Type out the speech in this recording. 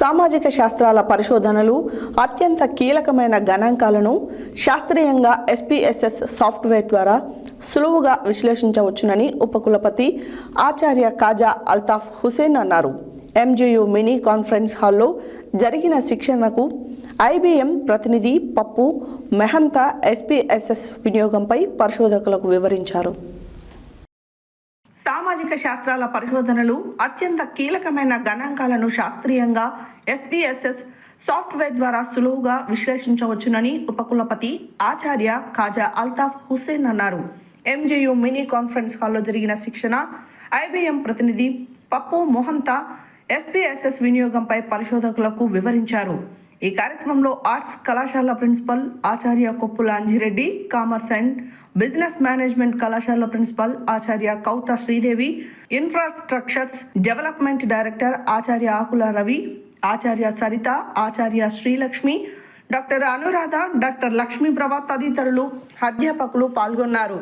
సామాజిక శాస్త్రాల పరిశోధనలు అత్యంత కీలకమైన గణాంకాలను శాస్త్రీయంగా ఎస్పీఎస్ఎస్ సాఫ్ట్వేర్ ద్వారా సులువుగా విశ్లేషించవచ్చునని ఉపకులపతి ఆచార్య కాజా అల్తాఫ్ హుసేన్ అన్నారు. ఎంజేయు మినీ కాన్ఫరెన్స్ హాల్లో జరిగిన శిక్షణకు ఐబీఎం ప్రతినిధి పప్పు మెహంతా ఎస్పీఎస్ఎస్ వినియోగంపై పరిశోధకులకు వివరించారు. సామాజిక శాస్త్రాల పరిశోధనలు అత్యంత కీలకమైన గణాంకాలను శాస్త్రీయంగా ఎస్పీఎస్ఎస్ సాఫ్ట్వేర్ ద్వారా సులువుగా విశ్లేషించవచ్చునని ఉపకులపతి ఆచార్య ఖాజా అల్తాఫ్ హుస్సేన్ అన్నారు. ఎంజేయు మినీ కాన్ఫరెన్స్ హాల్లో జరిగిన శిక్షణ ఐబీఎం ప్రతినిధి పప్పు మొహంతా ఎస్పీఎస్ఎస్ వినియోగంపై పరిశోధకులకు వివరించారు. ఈ కార్యక్రమంలో ఆర్ట్స్ కళాశాల principal Acharya Koppula Anjireddy commerce and business management కళాశాల ప్రిన్సిపల్ ఆచార్య Koutha Sridevi infrastructures development director ఆచార్య ఆకుల రవి ఆచార్య సరిత ఆచార్య శ్రీలక్ష్మి డాక్టర్ అనురాధ డాక్టర్ లక్ష్మీప్రభ తదితరులు అధ్యాపకులు పాల్గొన్నారు.